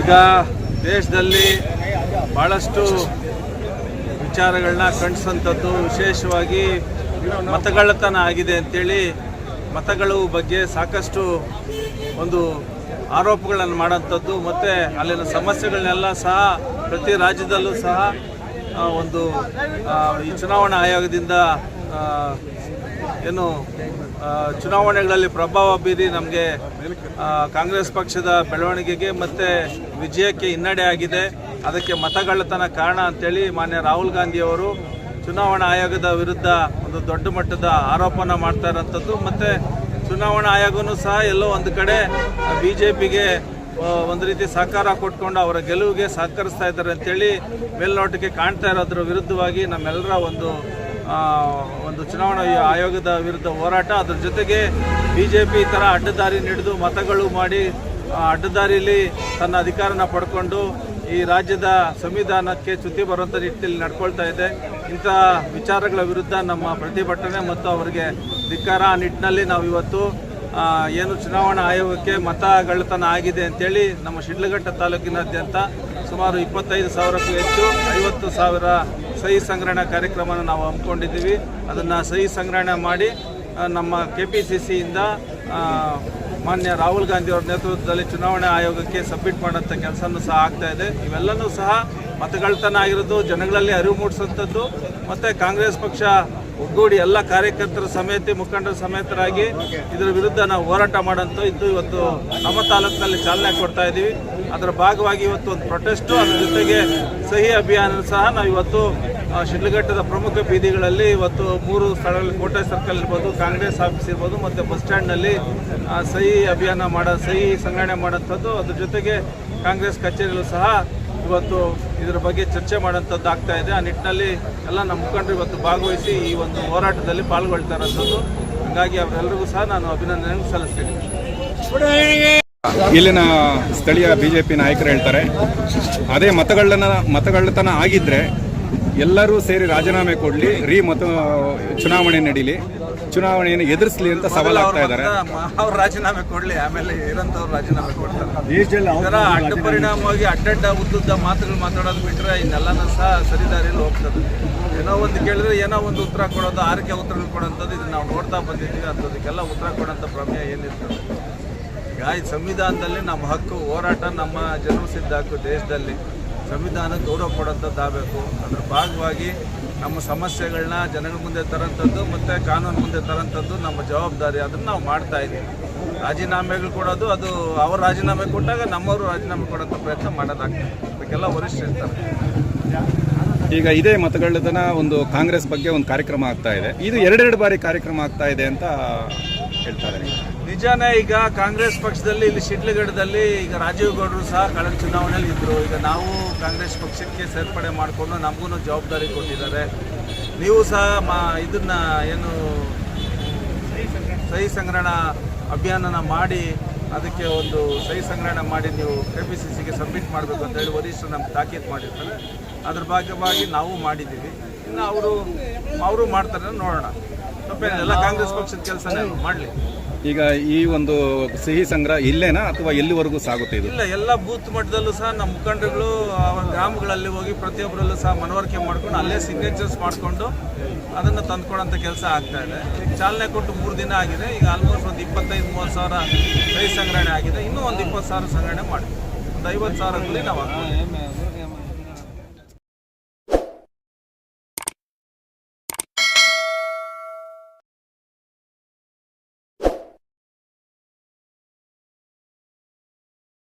ಈಗ ದೇಶದಲ್ಲಿ ಭಾಳಷ್ಟು ವಿಚಾರಗಳನ್ನ ಕಂಡಿಸೋಂಥದ್ದು ವಿಶೇಷವಾಗಿ ಮತಗಳ್ಳತನ ಆಗಿದೆ ಅಂತೇಳಿ ಮತಗಳ ಬಗ್ಗೆ ಸಾಕಷ್ಟು ಒಂದು ಆರೋಪಗಳನ್ನು ಮಾಡೋಂಥದ್ದು ಮತ್ತು ಅಲ್ಲಿನ ಸಮಸ್ಯೆಗಳನ್ನೆಲ್ಲ ಸಹ ಪ್ರತಿ ರಾಜ್ಯದಲ್ಲೂ ಸಹ ಒಂದು ಈ ಚುನಾವಣಾ ಆಯೋಗದಿಂದ ಏನು ಚುನಾವಣೆಗಳಲ್ಲಿ ಪ್ರಭಾವ ಬೀರಿ ನಮಗೆ ಕಾಂಗ್ರೆಸ್ ಪಕ್ಷದ ಬೆಳವಣಿಗೆಗೆ ಮತ್ತು ವಿಜಯಕ್ಕೆ ಹಿನ್ನಡೆ ಆಗಿದೆ. ಅದಕ್ಕೆ ಮತಗಳ್ಳತನ ಕಾರಣ ಅಂತೇಳಿ ಮಾನ್ಯ ರಾಹುಲ್ ಗಾಂಧಿಯವರು ಚುನಾವಣಾ ಆಯೋಗದ ವಿರುದ್ಧ ಒಂದು ದೊಡ್ಡ ಮಟ್ಟದ ಆರೋಪನ ಮಾಡ್ತಾ ಇರೋಂಥದ್ದು. ಮತ್ತು ಚುನಾವಣಾ ಆಯೋಗನು ಸಹ ಎಲ್ಲೋ ಒಂದು ಕಡೆ ಬಿ ಜೆ ಪಿಗೆ ಒಂದು ರೀತಿ ಸಹಕಾರ ಕೊಟ್ಕೊಂಡು ಅವರ ಗೆಲುವಿಗೆ ಸಹಕರಿಸ್ತಾ ಇದ್ದಾರೆ ಅಂತೇಳಿ ಮೇಲ್ನೋಟಕ್ಕೆ ಕಾಣ್ತಾ ಇರೋದ್ರ ವಿರುದ್ಧವಾಗಿ ನಮ್ಮೆಲ್ಲರ ಒಂದು ಒಂದು ಚುನಾವಣಾ ಆಯೋಗದ ವಿರುದ್ಧ ಹೋರಾಟ. ಅದರ ಜೊತೆಗೆ ಬಿ ಜೆ ಪಿ ಥರ ಅಡ್ಡದಾರಿ ನಡೆದು ಮತಗಳು ಮಾಡಿ ಅಡ್ಡದಾರಿಯಲ್ಲಿ ತನ್ನ ಅಧಿಕಾರನ ಪಡ್ಕೊಂಡು ಈ ರಾಜ್ಯದ ಸಂವಿಧಾನಕ್ಕೆ ಚ್ಯುತಿ ಬರುವಂಥ ನಿಟ್ಟಿನಲ್ಲಿ ನಡ್ಕೊಳ್ತಾ ಇದೆ. ಇಂಥ ವಿಚಾರಗಳ ವಿರುದ್ಧ ನಮ್ಮ ಪ್ರತಿಭಟನೆ ಮತ್ತು ಅವರಿಗೆ ಧಿಕ್ಕಾರ ಆ ನಿಟ್ಟಿನಲ್ಲಿ ನಾವು ಇವತ್ತು ಏನು ಚುನಾವಣಾ ಆಯೋಗಕ್ಕೆ ಮತಗಳತನ ಆಗಿದೆ ಅಂತೇಳಿ ನಮ್ಮ ಶಿಡ್ಲಘಟ್ಟ ತಾಲೂಕಿನಾದ್ಯಂತ ಸುಮಾರು ಇಪ್ಪತ್ತೈದು ಸಾವಿರಕ್ಕೂ ಹೆಚ್ಚು, ಐವತ್ತು ಸಾವಿರ ಸಹಿ ಸಂಗ್ರಹಣ ಕಾರ್ಯಕ್ರಮನ ನಾವು ಹಮ್ಮಿಕೊಂಡಿದ್ದೀವಿ. ಅದನ್ನು ಸಹಿ ಸಂಗ್ರಹಣೆ ಮಾಡಿ ನಮ್ಮ ಕೆ ಪಿ ಸಿ ಸಿಯಿಂದ ಮಾನ್ಯ ರಾಹುಲ್ ಗಾಂಧಿ ಅವರ ನೇತೃತ್ವದಲ್ಲಿ ಚುನಾವಣಾ ಆಯೋಗಕ್ಕೆ ಸಬ್ಮಿಟ್ ಮಾಡೋಂಥ ಕೆಲಸನೂ ಸಹ ಆಗ್ತಾ ಇದೆ. ಇವೆಲ್ಲನೂ ಸಹ ಮತಗಳ್ತನ ಆಗಿರೋದು, ಜನಗಳಲ್ಲಿ ಅರಿವು ಮೂಡಿಸುವಂಥದ್ದು, ಮತ್ತು ಕಾಂಗ್ರೆಸ್ ಪಕ್ಷ ಒಗ್ಗೂಡಿ ಎಲ್ಲ ಕಾರ್ಯಕರ್ತರ ಸಮೇತ, ಮುಖಂಡರ ಸಮೇತರಾಗಿ ಇದರ ವಿರುದ್ಧ ನಾವು ಹೋರಾಟ ಮಾಡೋಂಥ ಇದ್ದು ಇವತ್ತು ನಮ್ಮ ತಾಲೂಕಿನಲ್ಲಿ ಚಾಲನೆ ಕೊಡ್ತಾ ಇದ್ದೀವಿ ಅದರ ಭಾಗವಾಗಿ ಇವತ್ತು ಒಂದು ಪ್ರೊಟೆಸ್ಟು, ಅದ್ರ ಜೊತೆಗೆ ಸಹಿ ಅಭಿಯಾನ ಸಹ ನಾವು ಇವತ್ತು ಶಿಡ್ಲಘಟ್ಟದ ಪ್ರಮುಖ ಬೀದಿಗಳಲ್ಲಿ ಇವತ್ತು ಮೂರು ಸ್ಥಳಗಳಲ್ಲಿ ಕೋಟೆ ಸರ್ಕಲ್ ಇರ್ಬೋದು, ಕಾಂಗ್ರೆಸ್ ಆಫೀಸ್ ಇರ್ಬೋದು, ಮತ್ತು ಬಸ್ ಸ್ಟ್ಯಾಂಡ್ನಲ್ಲಿ ಸಹಿ ಅಭಿಯಾನ ಮಾಡೋ, ಸಹಿ ಸಂಗ್ರಹಣೆ ಮಾಡೋಂಥದ್ದು ಅದ್ರ ಜೊತೆಗೆ ಕಾಂಗ್ರೆಸ್ ಕಚೇರಿಯಲ್ಲೂ ಸಹ ಇವತ್ತು ಇದರ ಬಗ್ಗೆ ಚರ್ಚೆ ಮಾಡೋಂಥದ್ದು ಆಗ್ತಾ ಇದೆ. ಆ ನಿಟ್ಟಿನಲ್ಲಿ ಎಲ್ಲ ನಮ್ಮ ಮುಖಂಡರು ಇವತ್ತು ಭಾಗವಹಿಸಿ ಈ ಒಂದು ಹೋರಾಟದಲ್ಲಿ ಪಾಲ್ಗೊಳ್ತಾ ಇರೋಂಥದ್ದು ಹಾಗಾಗಿ ಅವರೆಲ್ಲರಿಗೂ ಸಹ ನಾನು ಅಭಿನಂದನೆ ಸಲ್ಲಿಸ್ತೇನೆ. ಇಲ್ಲಿನ ಸ್ಥಳೀಯ ಬಿಜೆಪಿ ನಾಯಕರು ಹೇಳ್ತಾರೆ, ಅದೇ ಮತಗಳನ್ನ ಮತಗಳತನ ಆಗಿದ್ರೆ ಎಲ್ಲರೂ ಸೇರಿ ರಾಜೀನಾಮೆ ಕೊಡಲಿ ರೀ ಮತ ಚುನಾವಣೆ ನಡೀಲಿ. ಚುನಾವಣೆಯನ್ನು ಎದುರಿಸಲಿ ಅಂತ ಸವಾಲಾಗ್ತಾ ಇದ್ದಾರೆ. ಅವ್ರು ರಾಜೀನಾಮೆ ಕೊಡ್ಲಿ ಆಮೇಲೆ ಇರೋಂಥವ್ರು ರಾಜೀನಾಮೆ ಕೊಡ್ತಾರೆ. ಇದರ ಅಡ್ಡ ಪರಿಣಾಮವಾಗಿ ಅಡ್ಡಡ್ಡ ಉದ್ದುದ್ದ ಮಾತುಗಳು ಮಾತಾಡೋದು ಬಿಟ್ರೆ ಇನ್ನೆಲ್ಲನೂ ಸಹ ಸರಿದಾರಿಯಲ್ಲಿ ಹೋಗ್ತದೆ. ಏನೋ ಒಂದು ಕೇಳಿದ್ರೆ ಏನೋ ಒಂದು ಉತ್ತರ ಕೊಡೋದು ಆರಕ್ಕೆ ಉತ್ತರಗಳು ಕೊಡೋಂಥದ್ದು ಇದು ನಾವು ನೋಡ್ತಾ ಬಂದಿದ್ದೀವಿ. ಅಂಥದಕ್ಕೆಲ್ಲ ಉತ್ತರ ಕೊಡೋಂಥ ಪ್ರಮೇಯ ಏನಿರ್ತದೆ? ಈಗ ಈ ಸಂವಿಧಾನದಲ್ಲಿ ನಮ್ಮ ಹಕ್ಕು ಹೋರಾಟ ನಮ್ಮ ಜನ್ಮ ಸಿದ್ಧ ಹಕ್ಕು ದೇಶದಲ್ಲಿ. ಸಂವಿಧಾನ ಗೌರವ ಕೊಡೋಂಥದ್ದಾಗಬೇಕು ಅದ್ರ ಭಾಗವಾಗಿ ನಮ್ಮ ಸಮಸ್ಯೆಗಳನ್ನ ಜನಗಳ ಮುಂದೆ ತರೋಂಥದ್ದು ಮತ್ತು ಕಾನೂನು ಮುಂದೆ ತರೋಂಥದ್ದು ನಮ್ಮ ಜವಾಬ್ದಾರಿ. ಅದನ್ನು ನಾವು ಮಾಡ್ತಾ ಇದ್ದೀವಿ. ರಾಜೀನಾಮೆಗಳು ಕೊಡೋದು ಅದು ಅವರು ರಾಜೀನಾಮೆ ಕೊಟ್ಟಾಗ ನಮ್ಮವರು ರಾಜೀನಾಮೆ ಕೊಡೋಂಥ ಪ್ರಯತ್ನ ಮಾಡೋದಾಗ್ತದೆ. ಅದಕ್ಕೆಲ್ಲ ವರಿಷ್ಠ ಇರ್ತಾರೆ. ಈಗ ಇದೇ ಮತಗಳ್ಳತನ ಒಂದು ಕಾಂಗ್ರೆಸ್ ಬಗ್ಗೆ ಒಂದು ಕಾರ್ಯಕ್ರಮ ಆಗ್ತಾ ಇದೆ. ಇದು ಎರಡೆರಡು ಬಾರಿ ಕಾರ್ಯಕ್ರಮ ಆಗ್ತಾ ಇದೆ ಅಂತ ಹೇಳ್ತಾರೆ. ನಿಜಾನೇ ಈಗ ಕಾಂಗ್ರೆಸ್ ಪಕ್ಷದಲ್ಲಿ, ಇಲ್ಲಿ ಶಿಡ್ಲಗಡದಲ್ಲಿ ಈಗ ರಾಜೀವ್ ಗೌಡರು ಸಹ ಕಳೆದ ಚುನಾವಣೆಯಲ್ಲಿ ಇದ್ದರು ಈಗ ನಾವು ಕಾಂಗ್ರೆಸ್ ಪಕ್ಷಕ್ಕೆ ಸೇರ್ಪಡೆ ಮಾಡಿಕೊಂಡು ನಮಗೂ ಜವಾಬ್ದಾರಿ ಕೊಟ್ಟಿದ್ದಾರೆ. ನೀವು ಸಹ ಮಾ, ಇದನ್ನ ಏನು, ಸಹಿ ಸಂಗ್ರಹಣ ಅಭಿಯಾನನ ಮಾಡಿ, ಅದಕ್ಕೆ ಒಂದು ಸಹಿ ಸಂಗ್ರಹಣ ಮಾಡಿ ನೀವು ಕೆ ಪಿ ಸಿ ಸಿಗೆ ಸಬ್ಮಿಟ್ ಮಾಡಬೇಕು ಅಂತ ಹೇಳಿ ವರಿಷ್ಠರು ನಮ್ಗೆ ತಾಕೀತು ಮಾಡಿರ್ತಾರೆ. ಅದ್ರ ಭಾಗವಾಗಿ ನಾವು ಮಾಡಿದ್ದೀವಿ. ಇನ್ನು ಅವರು ಅವರು ಮಾಡ್ತಾರೆ, ನೋಡೋಣ. ಎಲ್ಲ ಕಾಂಗ್ರೆಸ್ ಪಕ್ಷದ ಕೆಲಸನೇ ಮಾಡಲಿ. ಈಗ ಈ ಒಂದು ಸಿಹಿ ಸಂಗ್ರಹ ಇಲ್ಲೇನಾ ಅಥವಾ ಎಲ್ಲಿವರೆಗೂ ಸಾಗುತ್ತೆ ಇದು? ಇಲ್ಲ ಎಲ್ಲ ಬೂತ್ ಮಟ್ಟದಲ್ಲೂ ಸಹ ನಮ್ಮ ಮುಖಂಡರುಗಳು ಅವರ ಗ್ರಾಮಗಳಲ್ಲಿ ಹೋಗಿ ಪ್ರತಿಯೊಬ್ಬರಲ್ಲೂ ಸಹ ಮನವರಿಕೆ ಮಾಡ್ಕೊಂಡು ಅಲ್ಲೇ ಸಿಗ್ನೇಚರ್ಸ್ ಮಾಡಿಕೊಂಡು ಅದನ್ನು ತಂದ್ಕೊಡೋಂಥ ಕೆಲಸ ಆಗ್ತಾ ಇದೆ. ಈಗ ಚಾಲನೆ ಕೊಟ್ಟು ಮೂರು ದಿನ ಆಗಿದೆ. ಈಗ ಆಲ್ಮೋಸ್ಟ್ ಒಂದು ಇಪ್ಪತ್ತೈದು ಮೂವತ್ತು ಸಾವಿರ ಸಹಿ ಸಂಗ್ರಹಣೆ ಆಗಿದೆ. ಇನ್ನೂ ಒಂದು ಇಪ್ಪತ್ತು ಸಾವಿರ ಸಂಗ್ರಹಣೆ ಮಾಡಿ ಒಂದು ಐವತ್ತು ಸಾವಿರದಲ್ಲಿ ನಾವು